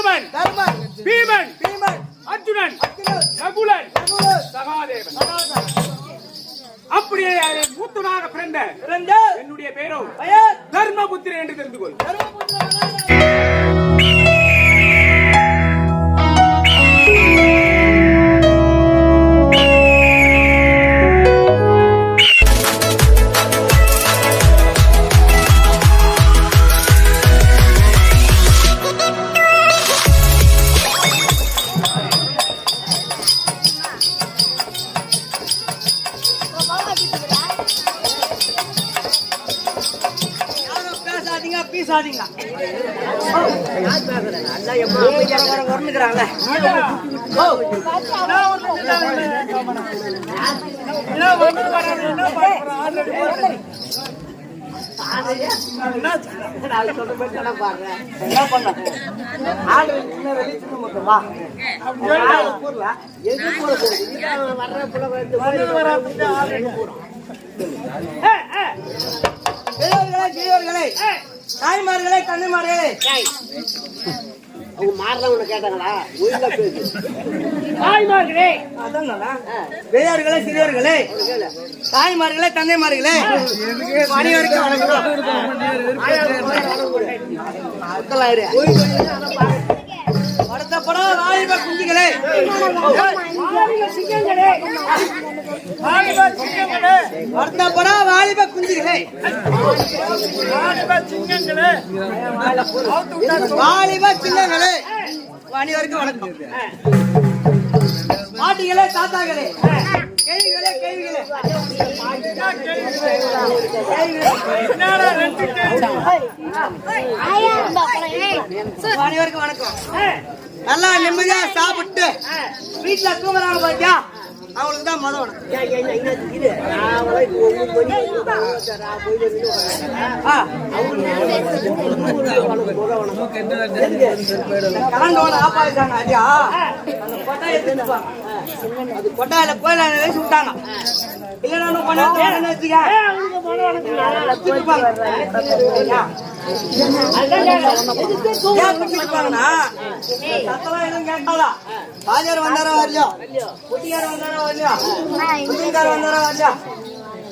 தருமன் தர்மன். பீமன் பீமன். அர்ஜுனன் நகுலன் சகாதேவன். அப்படியே மூத்தனாக பிறந்த பிறந்த என்னுடைய பெயர் தர்மபுத்திரன் என்று தெரிந்து கொள். என்ன பண்ண ஆடு சின்ன வெளி சின்ன மட்டும் கூறல எது கூட வர்ற புள்ள தாய்மார்களே கண்ணிமார்களே அவங்க மாறலவங்க கேட்டாங்களா ஒழுங்கா பேசு தாய்மார்களே. அதாங்களா பெரியவர்களே சிறியவர்களே. தாய்மார்களே தந்தைமார்களே மக்களாயிரு. வருத்தப்படாத வாலிப குஞ்சுகளே. வருத்தப்படா வாலிப குஞ்சுகளே. வாலிப சிங்கங்களே. அனைவருக்கும் வணக்கம். பாட்டிகளே தாத்தாகளே. கேள்விகளே கேள்விகளே. அனைவருக்கும் வணக்கம். நல்லா நிம்மதியா சாப்பிட்டு வீட்டுல தூங்குறாங்க பாத்தியா? அவங்களுக்கு தான் எடுத்துப்பாங்க அது கொட்டாயில கோயில விட்டாங்க. இல்லைன்னா பண்ண வச்சுக்க? வச்சுருப்பாங்க ஐயா. ஏன் பிடிச்சிருப்பாங்கன்னா சத்தமா எதுவும் கேட்காதா பாஜர் வந்தாரோ குட்டியார் வந்தாரோ வரலையோ குட்டிக்கார் வந்தாரோ வரலையோ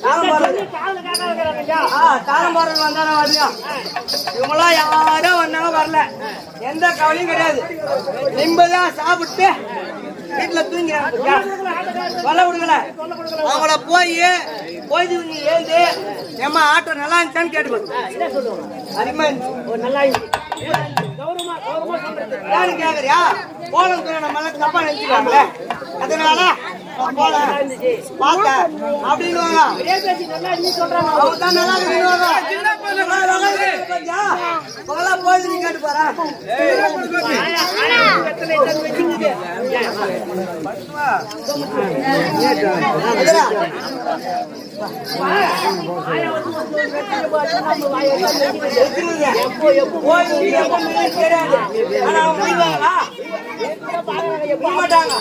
தாளம் போடுறது ஆ, தாளம் போடுறது வந்தாரோ வரலையோ இவங்களாம் யாரோ வந்தாலும் வரல எந்த கவலையும் கிடையாது நிம்மதியா சாப்பிட்டு வீட்டுல தூங்கிறாங்க வலை விடுங்கல அவங்கள போய் போய் நீ ஏந்து ஏமா ஆட்டோ நல்லா இருந்துச்சான்னு கேட்டு அருமை ஒரு நல்லா யாரு கேக்குறியா? போலம் துறை நம்ம எல்லாம் தப்பா நினைச்சுக்காங்களே அதனால நான் போறேன் பார்த்தேன் அப்படின்னு வாங்க அவங்க தான் நல்லா இருக்குன்னு பகலா போய் நீ கேட்டு போறேன் போய் நீ எப்ப முடியும்னு தெரியாது ஆனா அவங்க முடிவாங்களா போக மாட்டாங்க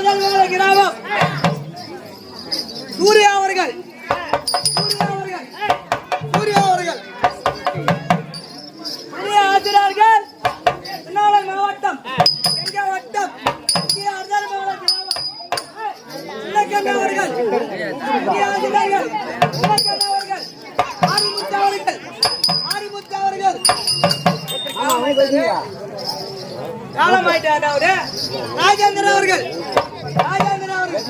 புதியார்தாமலை கிராமம் சூர்யா அவர்கள். சூர்யா அவர்கள். சூர்யா அவர்கள். ஆசிரியர்கள் மாவட்டம் எங்க வட்டம் அவர்கள். அவர்கள். ஆரிமுத்து அவர்கள். ஆரிமுத்து அவர்கள். காலமாயிட்டாரு அவரு ராஜேந்திரன் அவர்கள். ராஜேந்திரன் அவர்கள்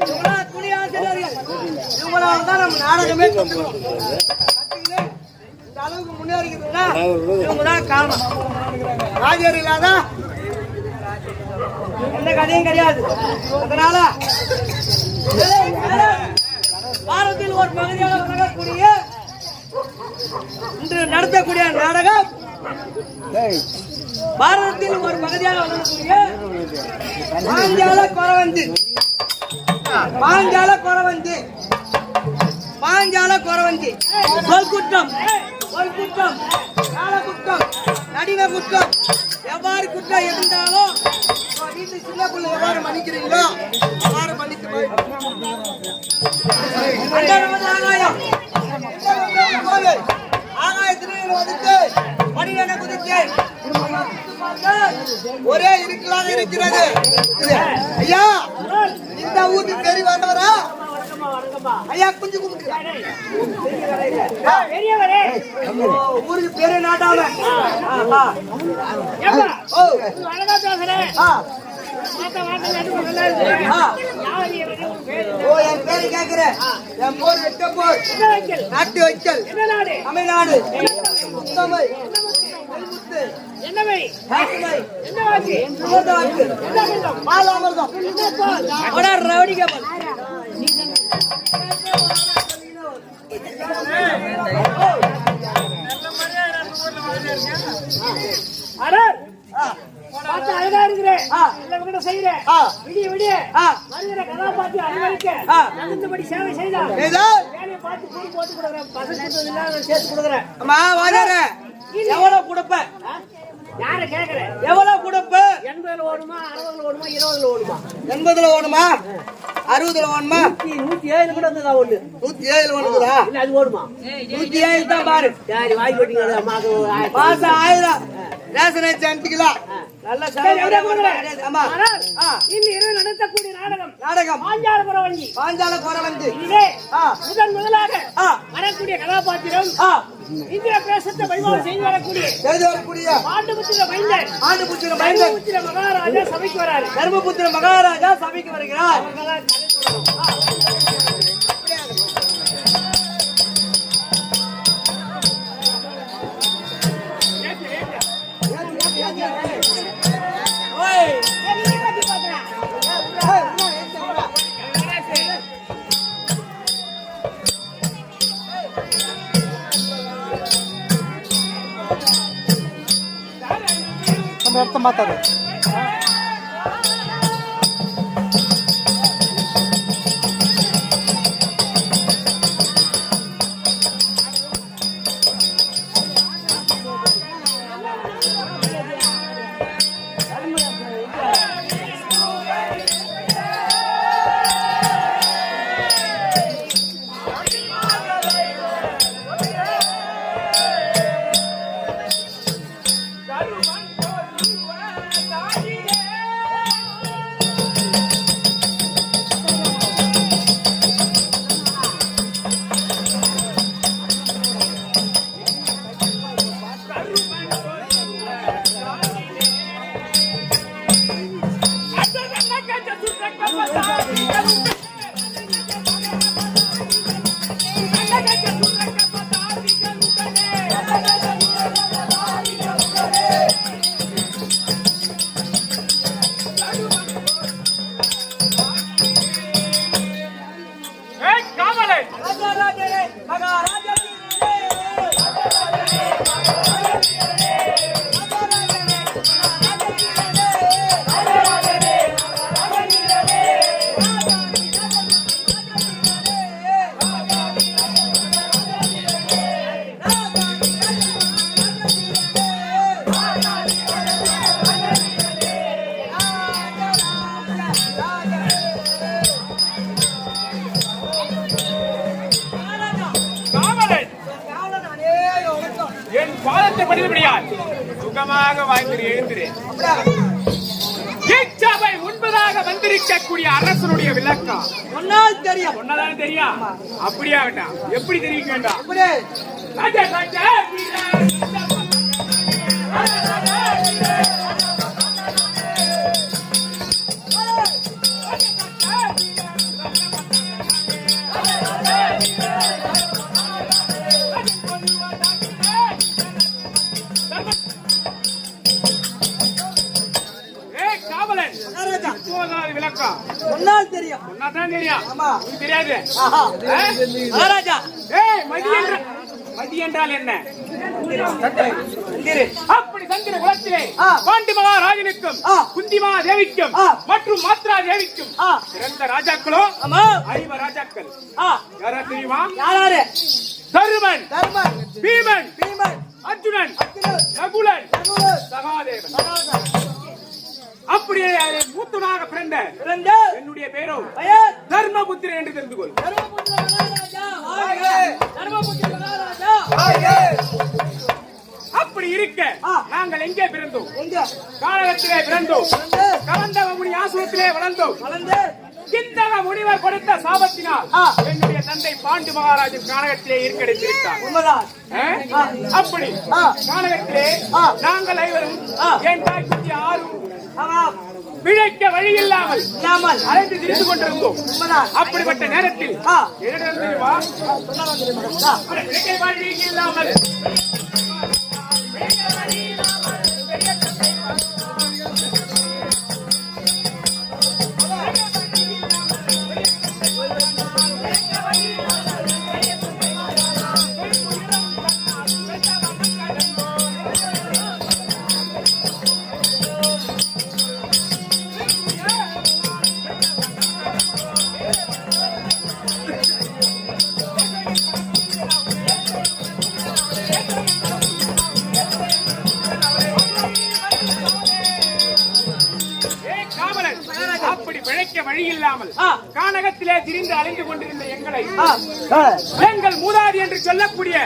இவங்கெல்லாம் துணை ஆசிரியர்கள் இவங்களால தான் நம்ம நாடகமே கத்துக்கிறோம். கத்துக்கிட்டு இந்த அளவுக்கு முன்னேறிக்கிறதுனா இவங்க தான் காரணம் ராஜர் இல்லாத எந்த கதையும் கிடையாது அதனால வாரத்தில் ஒரு பகுதியாக விளங்கக்கூடிய இன்று நடத்தக்கூடிய நாடகம் பாரதத்தில் ஒரு பகுதியாக விளங்கக்கூடிய பாஞ்சால குறவந்தி பாஞ்சால குறவந்தி பாஞ்சால குறவந்தி சொல் குற்றம் சொல் குற்றம் கால குற்றம் நடின குற்றம் எவ்வாறு குற்றம் இருந்தாலும் வீட்டு சின்ன பிள்ளை எவ்வாறு மன்னிக்கிறீங்களோ அவ்வாறு மன்னித்து போய். அண்டரவது மனிதனை குதித்தேன் ஒரே இருக்கலாக இருக்கிறது. ஐயா இந்த ஊருக்கு தெரி வந்தவரா? ஐயா குஞ்சு ஊருக்கு பேரு நாட்டாம. ஓ. அழகா ஓ என் பேரு கேக்குறேன் என் போர் வெட்ட போர். நாட்டு வைக்கல் தமிழ்நாடு. முத்தமை என்னவை? காட்டுமை. என்ன வாசி சுகதாக்கு என்ன கண்டம் பாலாமிர்தம் ரவுடி கேப்பல். அடர்! பார்த்து அழகா இருக்கிறேன் ஆ. இல்ல விட செய்யறேன் ஆ. விடிய விடிய. ஆ. வருகிற கதாபாத்திரம் அனுபவிக்க ஆ. தகுந்தபடி சேவை செய்தா? ஏதோ வேலையை பார்த்து கூலி போட்டு கொடுக்குறேன். பசங்க இல்லாத சேர்த்து கொடுக்குறேன். அம்மா வாஜார எவ்வளவு கொடுப்ப? யார கேக்குறேன் எவ்வளவு கொடுப்ப? எண்பதுல ஓடுமா அறுபதுல ஓடுமா இருபதுல ஓடுமா? எண்பதுல ஓடுமா? அறுபதுல ஓடுமா? நூத்தி ஏழு கூட இருந்ததா ஒண்ணு? நூத்தி ஏழு ஓடுதா இல்ல அது ஓடுமா? நூத்தி ஏழு தான் பாரு. சரி போட்டீங்க மாசம் ஆயிரம். ரேஷன் அரிசி அனுப்பிக்கலாம் நல்ல. ஆமா. இரவு நடத்தக்கூடிய நாடகம். நாடகம். பாஞ்சால குறை வந்து இதுவே ஆ. முதன் முதலாக வரக்கூடிய கதாபாத்திரம் இந்திர பிரசத்தை வழிபாடு செய்து வரக்கூடிய செய்து வரக்கூடிய பாண்டுபுத்திர மைந்தன் ஆண்டு புத்திர பயந்த பாண்டுபுத்திர மகாராஜா சபைக்கு வராரு. தர்மபுத்திர மகாராஜா சபைக்கு வருகிறார். またです。ஒன்னதான தெரியும் அப்படியே ஆகட்டும் எப்படி தெரிவிக்க வேண்டாம் ராஜா ராஜா விளக்கம். ஒன்னால் தெரியும். சொன்னாதான் தெரியும் ஆமா. உனக்கு தெரியாது. ஆஹா. ஆ? மகாராஜா. ஏய் மதி என்ற மதி என்றால் என்ன? அப்படி சந்திர குலத்திலே. பாண்டி மகாராஜனுக்கும். குந்திமா தேவிக்கும். மற்றும் மாத்ரா தேவிக்கும் ஆ. பிறந்த ராஜாக்களோ ஆமா. ஐவ ராஜாக்கள். ஆ. யாரா தெரியுமா? யாராரு? தருமன் தர்மன். பீமன் பீமன். அர்ஜுனன் நகுலன் சகாதேவன். அதில் மூத்தனாக பிறந்த பிறந்த என்னுடைய பேரோ தர்மபுத்திரன் என்று தெரிந்து கொள் அப்படி இருக்க. நாங்கள் எங்கே பிறந்தோம் காலகத்திலே பிறந்தோம் பிறந்து கலந்தவ முனி ஆசிரத்திலே வளர்ந்தோம் வளர்ந்து கிந்தக முனிவர் கொடுத்த சாபத்தினால். என்னுடைய தந்தை பாண்டு மகாராஜன் கானகத்திலே ஆ? அப்படி. கானகத்திலே. நாங்கள் ஐவரும் ஆ. என் தாய் குட்டி ஆறு பிழைக்க வழி இல்லாமல் இல்லாமல் அலைந்து திரிந்து கொண்டிருந்தோம். அப்படிப்பட்ட நேரத்தில் ஆ. திரிந்து அலைந்து கொண்டிருந்த எங்களை. எங்கள் மூதாதி என்று சொல்லக்கூடிய.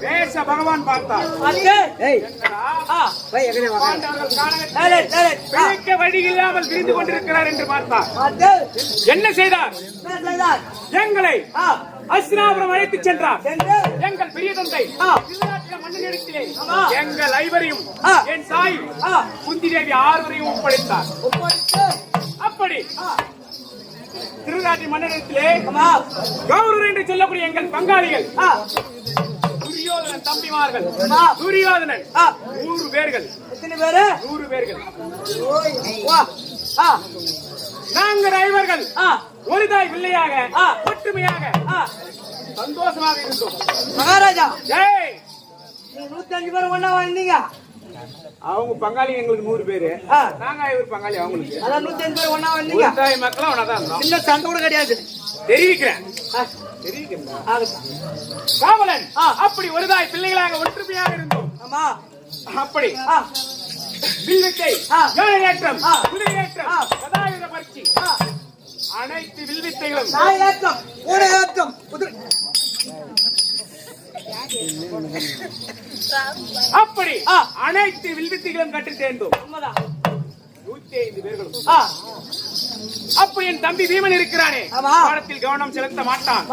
வேச பகவான் பார்த்தார். பிழைக்க வழி இல்லாமல் திரிந்து கொண்டிருக்கிறார் என்று பார்த்தார். பார்த்து. என்ன செய்தார்? எங்களை அஸ்தினாபுரம் அழைத்துச் சென்றார். சென்று. எங்கள் பெரிய தந்தை. எங்கள் ஐவரையும் ஆ. என் தாய் குந்தி தேவி ஆறுவரையும் ஒப்படைத்தார். ஒப்படைத்து. அப்படி திருநாட்டி மன்னனிடத்திலே ஆமா கௌரவர் என்று சொல்லக்கூடிய எங்கள் பங்காளிகள் துரியோதனன் தம்பிமார்கள். துரியோதனன் நூறு பேர்கள். எத்தனை பேரு? நூறு பேர்கள். நாங்கள் ஐவர்கள் ஒரு தாய் பிள்ளையாக. ஒற்றுமையாக சந்தோஷமாக இருந்தோம். மகாராஜா. ஏய். நூத்தி அஞ்சு பேர் ஒண்ணா வந்தீங்க அவங்க பங்காளி எங்களுக்கு நூறு பேரு. நாங்க ஐவர் பங்காளி அவங்களுக்கு. அதான் நூத்தி அஞ்சு பேர் ஒண்ணா வந்தீங்க. தாய் மக்களும் அவனதான் இருந்தோம் சின்ன சண்டை கூட கிடையாது. தெரிவிக்கிறேன். காவலன். அப்படி ஒரு தாய் பிள்ளைகளாக ஒற்றுமையாக இருந்தோம். ஆமா. அப்படி. வில்வித்தை ஆ. குதிரையேற்றம். கதாயுத பயிற்சி அனைத்து வில்வித்தைகளும் ஏற்றம் ஏற்றம் குதிரை அப்படி. அனைத்து வில்வித்தைகளும் கற்று உண்மைதான். நூத்தி ஐந்து பேர்களும் ஆ. அப்ப என் தம்பி பீமன் இருக்கிறானே. பாடத்தில் கவனம் செலுத்த மாட்டான்.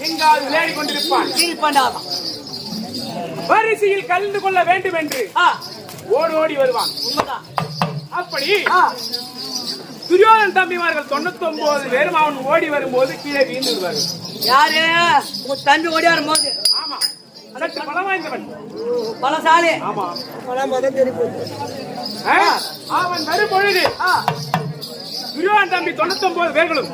எங்காவது விளையாடி கொண்டிருப்பான். வரிசையில் கலந்து கொள்ள வேண்டும் என்று ஓடி ஓடி வருவான். அப்படி துரியோதன் தம்பிமார்கள் தொண்ணூத்தி ஒன்பது பேரும் அவன் ஓடி வரும்போது கீழே வீழ்ந்து விடுவார்கள் யாரு? தம்பி ஓடியாரும் போது ஆமா சற்று பலம் வாய்ந்தவன் பலசாலி. ஆமா. பலம் மதம் தெரியும் ஆ? அவன் வரும் பொழுது ஆ துரியோதன் தம்பி தொண்ணூத்தி ஒன்பது பேர்களும்.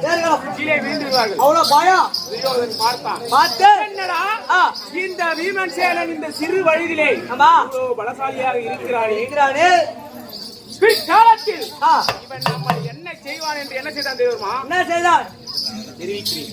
கீழே வீழ்ந்து விடுவார்கள் அவ்வளவு பயம். துரியோதன் பார்த்தான். பார்த்து என்னடா? ஆ. இந்த வீமன் சேனன் இந்த சிறு வயதிலே பலசாலியாக இருக்கிறானே. இருக்கிறானே. பிற்காலத்தில் ஆ. இவன் நம்ம என்ன செய்வான் என்று என்ன செய்தான் தெரியுமா? என்ன செய்தான்? தெரிவிக்கிறேன்.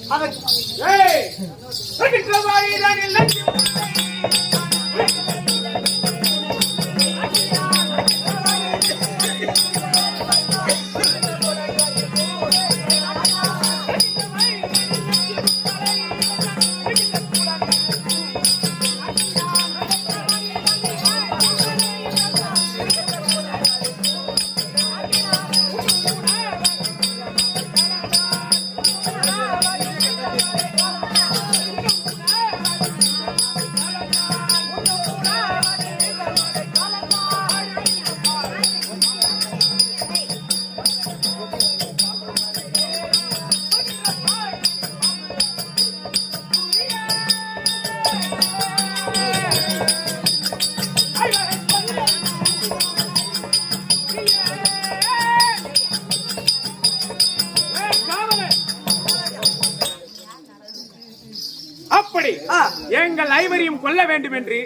எங்கள் ஐவரையும் கொல்ல வேண்டும் என்று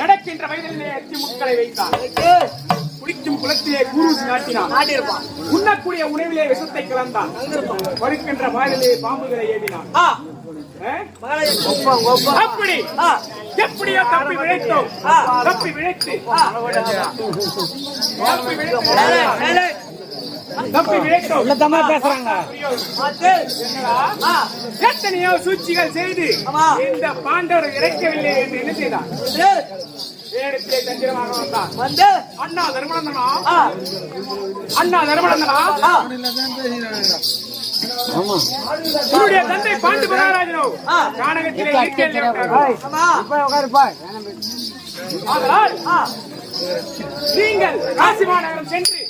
நடக்கின்ற வயதிலே அத்தி முட்களை வைத்தான் வைத்து குடிக்கும் குளத்திலே குருசு நாட்டினான் உண்ணக்கூடிய உணவிலே விஷத்தை கலந்தான் படுக்கின்ற வாயிலே பாம்புகளை ஏவினான் அப்படி. எப்படியோ தப்பி விழைத்தோம். தப்பி விழைத்து. தப்பி விழைத்து. விழைத்தோம் பேசுறாங்க. எத்தனையோ சூழ்ச்சிகள் செய்து ஆமா. இந்த பாண்டவர் இறைக்கவில்லை என்று என்ன வந்து. வேடத்திலே தந்திரமாக வந்தான். வந்து. அண்ணா தர்மநந்தனா? ஆ. அண்ணா தர்மநந்தனா? உன்னுடைய தந்தை பாண்டு மகாராஜனோ ஆ. நீங்கள் காசி மாநகரம் சென்று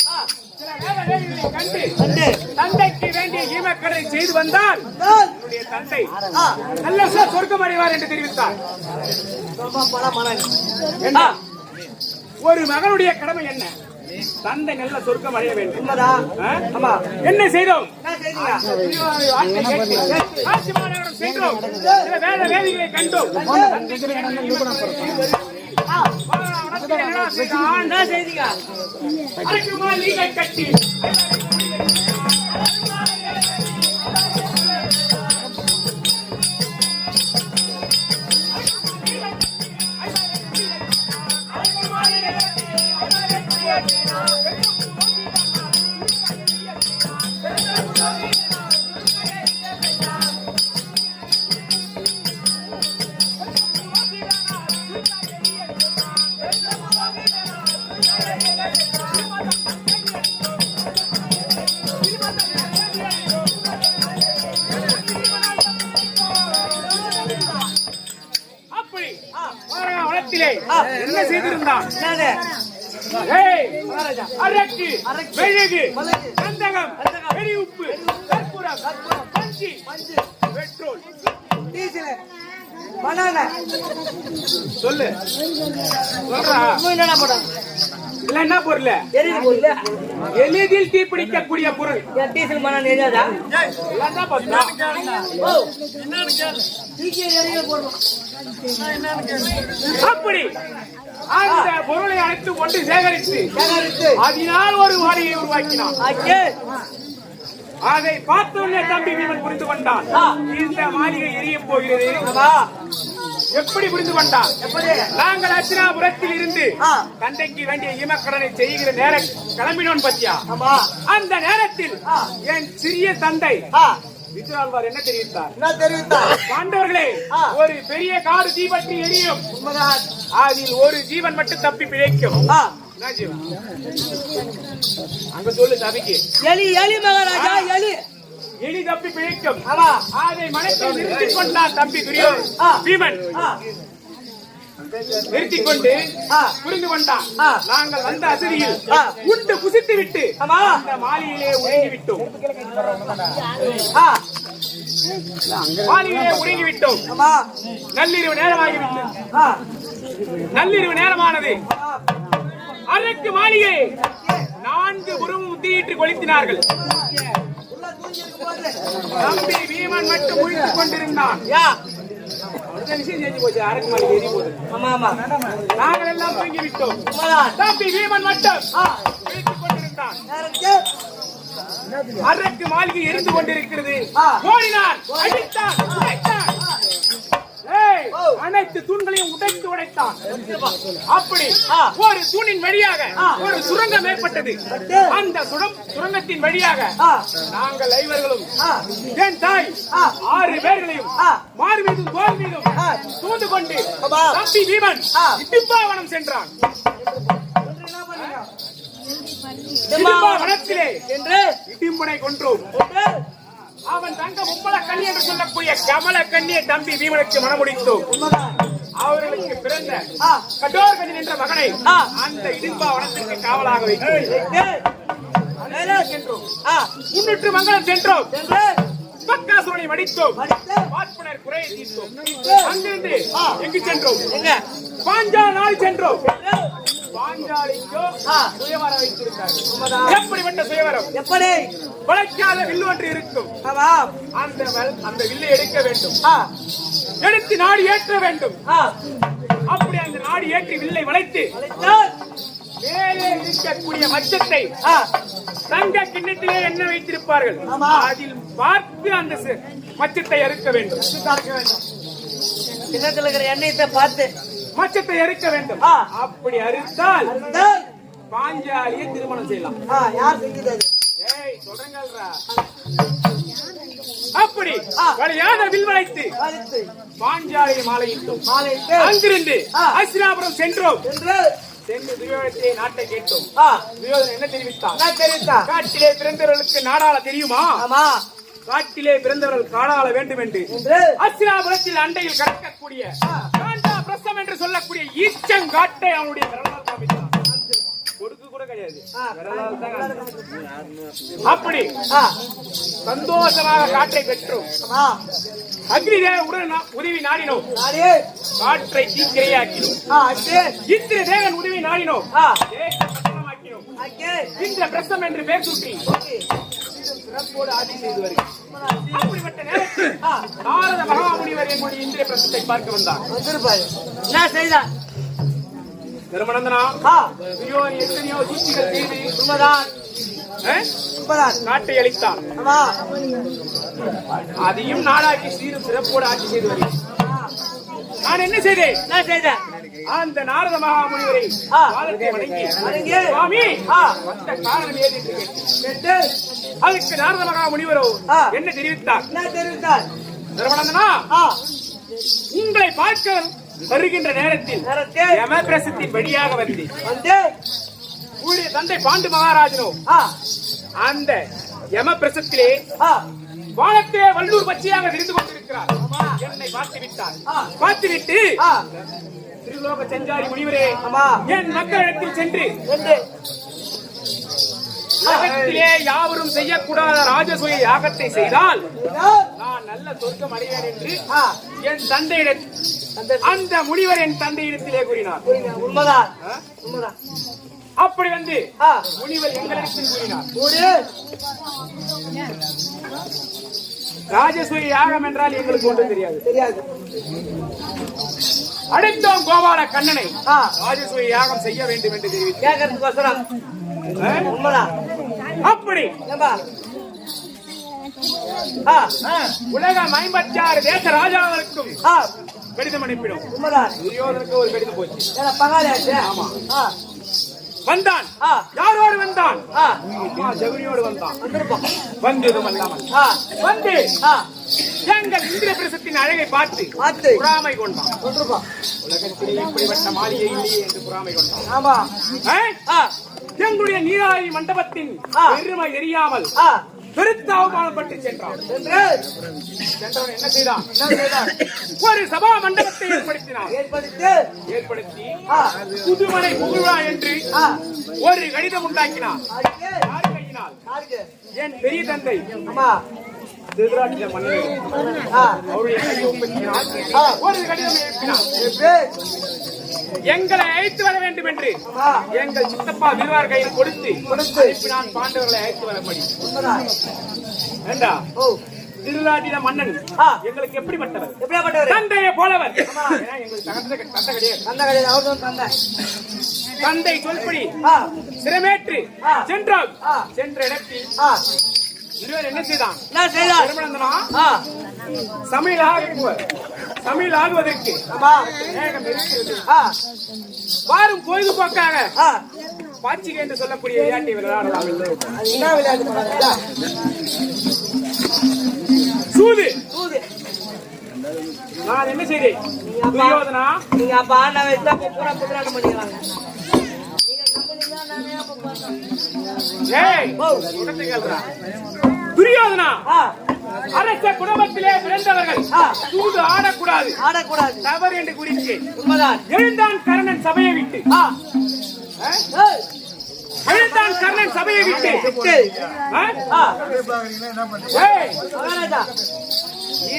கண்டு தந்தைக்கு வேண்டிய ஈமக்கடை செய்து வந்தால் நான் உன்னுடைய தந்தை நல்ல சொர்க்கம் அடைவார் என்று தெரிவித்தார்? ஒரு மகனுடைய கடமை என்ன? தந்தை நல்ல சொர்க்கம் அடைய வேண்டும் என்ன செய்தோம்? சில வேத வேதிகளை கண்டோம். ஆ வனத்தில் என்னடா செய்தான்? என்ன செய்தீங்க அரைக்குமா நீங்கள் கட்டி மெழுகு கந்தகம், வெடி உப்பு கற்பூரம் பஞ்சி மஞ்சு பெட்ரோல். Diesel banana. சொல்லு. சொல்றா. என்னடா இல்ல என்ன பொருள்? எளிதில் தீப்பிடிக்கக்கூடிய பொருள். டீசல் எரியாதா? அப்படி அந்த பொருளை அழைத்து கொண்டு சேகரித்து சேகரித்து அதனால் ஒரு மாளிகையை உருவாக்கினான். அதை பார்த்தோன்னே தம்பி வீமன் புரிந்து கொண்டான். இந்த மாளிகை எரியப் போகிறது. எப்படி புரிந்து கொண்டான்? எப்படி? நாங்கள் அர்ச்சனாபுரத்தில் இருந்து. தந்தைக்கு வேண்டிய ஈமக்கடனை செய்கிற நேரம் கிளம்பினோம் பத்தியா? ஆமா. அந்த நேரத்தில். என் சிறிய தந்தை விஜயாழ்வார் என்ன தெரிவித்தார்? என்ன தெரிவித்தா பாண்டவர்களே. ஒரு பெரிய காடு தீபற்றி எரியும். உண்மைதான். அதில் ஒரு ஜீவன் மட்டும் தப்பி பிழைக்கும். என்ன ஜீவன்? அங்க சொல்லு தபிக்கு எலி எலி மகாராஜா எலி. எலி தப்பி பிழைக்கும். அதை மனத்தில் நிறுத்திக் கொண்டான் தம்பி துரியோன். பீமன். நிறுத்திக் கொண்டு. புரிந்து கொண்டான். நாங்கள் வந்த அசதியில். உண்டு குசித்து விட்டு அந்த மாளிகையிலே உறங்கி விட்டோம் ஆ. மாளிகையிலே உறங்கி விட்டோம் நள்ளிரவு நேரமாகிவிட்டது. நள்ளிரவு நேரமானது. அறைக்கு மாளிகை. நான்கு புறமும் முத்தியிட்டு கொளுத்தினார்கள். தம்பி வீமன் மட்டும் முழித்துக் கொண்டிருந்தான். யா. விஷயம் செஞ்சு போச்சு அரைக்கு மாளிகை எரி போது ஆமா ஆமா நாங்கள் எல்லாம் தூங்கி விட்டோம் தம்பி வீமன் மட்டும் விழித்துக் கொண்டிருந்தான் அறைக்கு மாளிகை எரிந்து கொண்டிருக்கிறது ஆ. ஓடினான் அனைத்து தூண்களையும் உடைத்து உடைத்தான் அப்படி. ஒரு தூணின் வழியாக. ஒரு சுரங்கம் ஏற்பட்டது பட்டு. அந்த சுரங்கத்தின் வழியாக நாங்கள் ஐவர்களும் என் தாய். ஆறு பேர்களையும். மாறு மீதும் தோல் மீதும். சூழ்ந்து கொண்டு. தம்பி பீமன் ஆ. இடிப்பாவனம் சென்றான் இடிப்பாவனத்திலே என்று இடிம்பனை கொன்றோம் அவன் தங்க மும்மல கண்ணி என்று சொல்லக்கூடிய கமல கண்ணியை தம்பி பீமனுக்கு மனமுடித்தோம் உண்மைதான் அவர்களுக்கு பிறந்த கடோர் கண்ணி என்ற மகனை. அந்த இடிம்பாவனத்திற்கு காவலாக வைத்தோம் முன்னிட்டு மங்களம் சென்றோம். என்று பக்காசுரனை மடித்தோம். மடித்து. பார்ப்பனர் குறையை தீர்த்தோம். அங்கிருந்து. எங்கு சென்றோம்? பாஞ்சால் நாள் சென்றோம். பாஞ்சாலிக்கோ. சுயவரம் வைத்திருந்தார் உண்மைதான். எப்படிப்பட்ட சுயவரம்? எப்படி? வளைக்காத வில்லு ஒன்று இருக்கும். அந்த அந்த வில்லை எடுக்க வேண்டும். எடுத்து நாடு ஏற்ற வேண்டும். அப்படி அந்த நாடு ஏற்றி வில்லை வளைத்து மேலே இருக்கக்கூடிய மச்சத்தை தங்க கிண்ணத்திலே என்ன வைத்திருப்பார்கள். அதில் பார்த்து அந்த மச்சத்தை அறுக்க வேண்டும். கிண்ணத்துல இருக்கிற எண்ணெயத்தை பார்த்து மச்சத்தை அறுக்க வேண்டும். அப்படி அறுத்தால் அழைத்தால், பாஞ்சாலியை திருமணம் செய்யலாம் யார் செஞ்சது? ஏய் சொல்றேங்கல்ரா அப்படி ஆ. வளையாத வில் வளைத்து அழைத்து, பாஞ்சாலியை மாலையிட்டோம் மாலையிட்டு, அங்கிருந்து ஆ. அசினாபுரம் சென்றோம் சென்று, துரியோதனத்தை நாட்டை கேட்டோம் துரியோதனன் என்ன தெரிவித்தான் என்ன தெரிவித்தா? காட்டிலே பிறந்தவர்களுக்கு நாடாள தெரியுமா ஆமா, காட்டிலே பிறந்தவர்கள் காடாள வேண்டும் என்று அசினாபுரத்தில் அண்டையில் கடக்கக்கூடிய பிரசம் என்று சொல்லக்கூடிய ஈச்சங்காட்டை அவனுடைய விரலால் காமித்தான் கொடுக்கு கூட கிடையாது. அப்படி சந்தோஷமாக காற்றை பெற்றோம். ஆமா, அக்னிதேவ உடன் உதவி நாடினோம். காற்றை தீக்கிரையாக்கினோம். இந்திர தேவன் உதவி நாடினோம். இந்திர பிரசம் என்று பேர் சுற்றி. சிறப்போடு ஆட்சி செய்து வருகிறார் அப்படிப்பட்ட நேரத்தில் நாரத மகாமுனிவர் என்னுடைய இந்திர பிரசத்தை பார்க்க வந்தார். என்ன செய்தார்? திருமணந்தனா ஆ, துரியோதனன் எத்தனையோ சூழ்ச்சிகள் செய்து உண்மைதான். நாட்டை அளித்தான் ஆமா, அதையும் நாடாக்கி சீரும் சிறப்போடு ஆட்சி செய்து வருகிறார் நான் என்ன செய்தேன் என்ன செய்தார்? அந்த நாரத மகாமுனிவரை வணங்கி. சுவாமி. வந்த காரணம் ஏது அதுக்கு நாரத மகாமுனிவரோ. என்ன தெரிவித்தார் என்ன தெரிவித்தார்? நிறுவனந்தனா உங்களை பார்க்க வருகின்ற நேரத்தில் யமபிரசத்தின் வழியாக வந்து வந்து, உங்களுடைய தந்தை பாண்டு மகாராஜனோ அந்த யமபிரசத்திலே வானத்திலே வள்ளூர் பச்சையாக விரிந்து கொண்டிருக்கிறார். என்னை பார்த்து விட்டார். பார்த்து விட்டு திருலோக செஞ்சாரி முனிவரே என் மக்களிடத்தில் சென்று உலகத்திலே யாவரும் செய்யக்கூடாத ராஜசூய யாகத்தை செய்தால். நான் நல்ல சொர்க்கம் அடைவேன் என்று என் தந்தையிடம் அந்த முனிவர் என் தந்தையிடத்திலே கூறினார். உண்மைதான்? உண்மைதான். அப்படி வந்து முனிவர் எங்களிடத்தில் கூறினார். கூடி, ராஜசூய யாகம் என்றால் எங்களுக்கு ஒன்றும் தெரியாது. தெரியாது. அடைத்தோம் கோபால கண்ணனை. ஆ, ராஜசூய யாகம் செய்ய வேண்டும் என்று தெரிவித்தார். அப்படி. உலகம் ஐம்பத்தி ஆறு தேச ஆ, கடிதம் அனுப்பிடும். துரியோதனுக்கு ஒரு கடிதம் போச்சு. ஏன்னா பங்காளியாச்சு. ஆ, வந்தான். யாரோடு வந்தான்? அம்மா ஜெகனியோடு வந்தான். வந்ததும் அல்லாமல். வந்து எங்கள் இந்திர பிரசத்தின் அழகை பார்த்து பார்த்து. புறாமை கொண்டான். உலகத்திலே இப்படிப்பட்ட மாளிகை இல்லையே என்று புறாமை கொண்டான். ஆமா, எங்களுடைய நீராழி மண்டபத்தின். பெருமை தெரியாமல் பெருத்த அவமானப்பட்டு சென்றான். சென்றவன் என்ன செய்தான்? என்ன செய்தார்? ஒரு சபா மண்டபத்தை ஏற்படுத்தினான். ஏற்படுத்தி, ஏற்படுத்தி புதுமனை புகழா என்று ஒரு கடிதம் உண்டாக்கினான்? என் பெரிய தந்தை. திருதராட்டிர மன்னன் அவருடைய. ஒரு கடிதம்? எங்களை அழைத்து வர வேண்டும் என்று எங்கள் சித்தப்பா வில்வார் கையில் கொடுத்து. அனுப்பினான் பாண்டவர்களை அழைத்து வரபடி. ஏண்டா? திருநாட்டின மன்னன். எங்களுக்கு எப்படிப்பட்டவர்? எப்படியாப்பட்டவரு? தந்தையை போலவர். தந்தை சொல்படி சிரமேற்று ஆ. சென்ற இடத்தில் இருவர் என்ன செய்தான்? சமையல் ஆகுவர் சமையல் ஆகுவதற்கு ஆமா, வேகம் இருக்கிறது. ஆ, வாரும் பொழுதுபோக்காக ஆ, பாச்சிகை என்று சொல்லக்கூடிய விளையாட்டை விளையாடலாம் என்ன விளையாட்டு? சூது. தூது. நான் என்ன செய்தேன்? நீங்க அப்பா- ஆண்டை வச்சா பூரா புதிராட்டம் பண்ணிக்கிறாங்க. துரியோதனா அரச குடும்பத்திலே பிறந்தவர்கள். சூது ஆடக்கூடாது. ஆடக்கூடாது. தவறு என்று குறித்து உண்மைதான். எழுந்தான் கர்ணன் சபையை விட்டு. எழுந்தான் கர்ணன் சபையை விட்டு.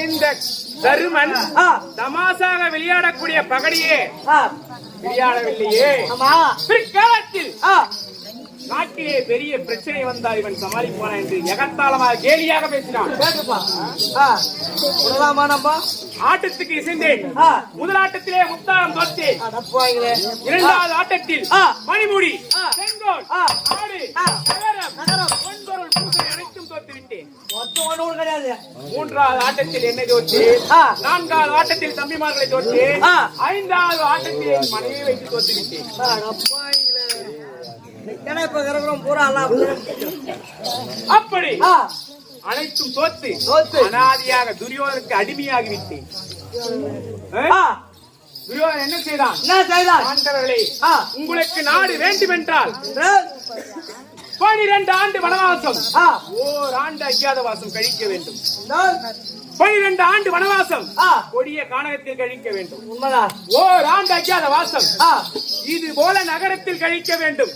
இந்த தருமன் தமாசாக விளையாடக்கூடிய பகடியே விளையாடவில்லையே. பிற்காலத்தில் நாட்டிலே பெரிய பிரச்சனை வந்தால் இவன் சமாளிப்பானா என்று எகத்தாளமாக கேலியாக பேசினான். கேட்டுப்பா. ஆட்டத்துக்கு இசைந்தேன். ஆ. முதல் ஆட்டத்திலே முத்தாரம் தோற்றேன் இரண்டாவது ஆட்டத்தில். மணிமுடி. செங்கோல். ஆடு. நகரம் நகரம். பொன்பொருள் பூசை அனைத்தும் தோத்து விட்டேன் மொத்தம் ஒண்ணு கூட கிடையாது. மூன்றாவது ஆட்டத்தில் என்னை தோற்று. நான்காவது ஆட்டத்தில் தம்பிமார்களை தோற்று. ஐந்தாவது ஆட்டத்தில் என் மனைவியை வைத்து தோத்து விட்டேன் அடப்பாங்களே ஏன்னா இப்ப இருக்கிறோம் பூரா. அப்படி அனைத்தும் தோத்து தோத்து. அனாதியாக துரியோதனுக்கு அடிமையாகி விட்டேன் துரியோதன் என்ன செய்தான்? என்ன செய்தான்? ஆண்டவர்களே உங்களுக்கு நாடு வேண்டுமென்றால் ஆ. பனிரெண்டு ஆண்டு வனவாசம். ஓர் ஆண்டு அஜ்ஞாதவாசம் கழிக்க வேண்டும். பனிரெண்டு ஆண்டு வனவாசம் கொடிய கானகத்தில் கழிக்க வேண்டும். உண்மைதான். ஓர் ஆண்டு அஜ்ஞாத வாசம் இது போல நகரத்தில் கழிக்க வேண்டும்.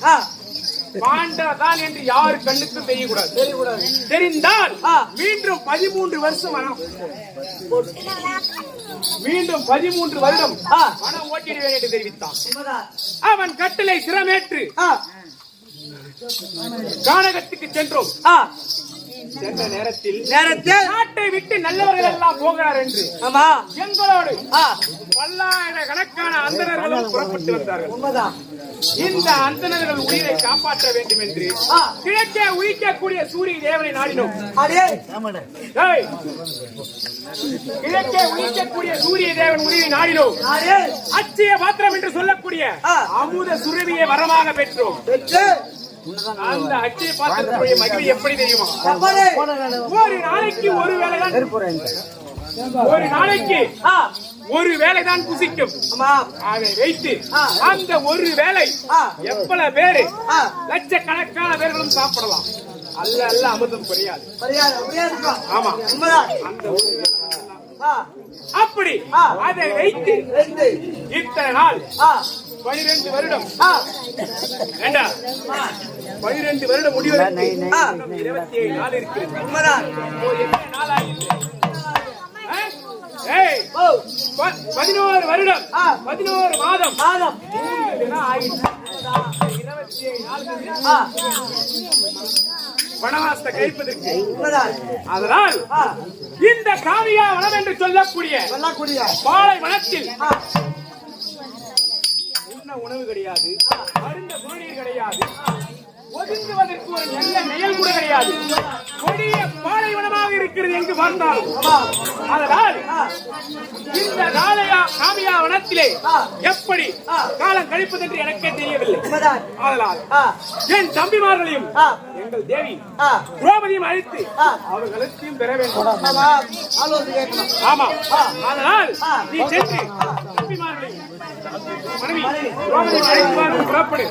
பாண்டதான் என்று யாரு கண்ணுக்கும் தெரியக்கூடாது. தெரியக்கூடாது. தெரிந்தால். மீண்டும் பதிமூன்று வருஷம் வனம் மீண்டும் பதிமூன்று வருடம் ஆ. வனம் ஓட்டிடுவேன் என்று தெரிவித்தான். அவன் கட்டளை சிரமேற்று கானகத்துக்கு சென்றோம். சென்ற நேரத்தில் நேரத்தில் நாட்டை விட்டு நல்லவர்கள் எல்லாம் போகிறார் என்று ஆமா. எங்களோடு பல்லாயிரக்கணக்கான அந்தணர்களும் புறப்பட்டு வந்தார்கள். உண்மைதான். இந்த அந்தணர்கள் உயிரை காப்பாற்ற வேண்டும் என்று. கிழக்கே உயிக்கக்கூடிய சூரிய தேவனை நாடினோம். கிழக்கே உயிக்கக்கூடிய சூரிய தேவன் உயிரை நாடினோம். அச்சய பாத்திரம் என்று சொல்லக்கூடிய. அமுத சுரவியை வரமாக பெற்றோம். பெற்று அந்த அச்சய பாத்திரத்துடைய மகிழ்ச்சி எப்படி தெரியுமா? ஒரு நாளைக்கு ஒரு வேலைதான். ஒரு நாளைக்கு ஆ. ஒரு வேலைதான் புசிக்கும். ஆமா. அதை வைத்து ஆ. அந்த ஒரு வேலை ஆ. எவ்வளவு பேரு ஆ. லட்சக்கணக்கான பேர்களும் சாப்பிடலாம். அல்ல அல்ல அமிர்தம் இருக்கா ஆமா. அந்த ஒரு. ஆ. அப்படி ஆ. அதை வைத்து. இத்தனை நாள் ஆ. பனிரெண்டு வருடம். ஆ. ஏண்டா? பனிரெண்டு வருடம் முடிவதற்கு இருபத்தி ஏழு நாள் இருக்கிறது. உண்மைதான் பதினோரு வருடம். பதினோரு மாதம். மாதம். இருபத்தி ஏழு நாள் வனவாசத்தை கழிப்பதற்கு. உண்மைதான் அதனால் ஆ. இந்த காவியா வனம் என்று சொல்லக்கூடிய சொல்லக்கூடிய பாலை வனத்தில் உண்ண உணவு கிடையாது அருந்த குடிநீர் கிடையாது ஒதுங்குவதற்கு ஒரு நல்ல நிழல் கூட கிடையாது கொடிய பாலைவனமாக இருக்கிறது எங்கு பார்த்தாலும் ஆமா அதனால் இந்த காலையா காவியா வனத்திலே. எப்படி. காலம் கழிப்பதென்று எனக்கே தெரியவில்லை அதனால் என் தம்பிமார்களையும் எங்கள் தேவி திரௌபதியும் அழைத்து. அவர்களுக்கும் பெற வேண்டும் ஆமா அதனால். நீ சென்று மனைவி புறப்படு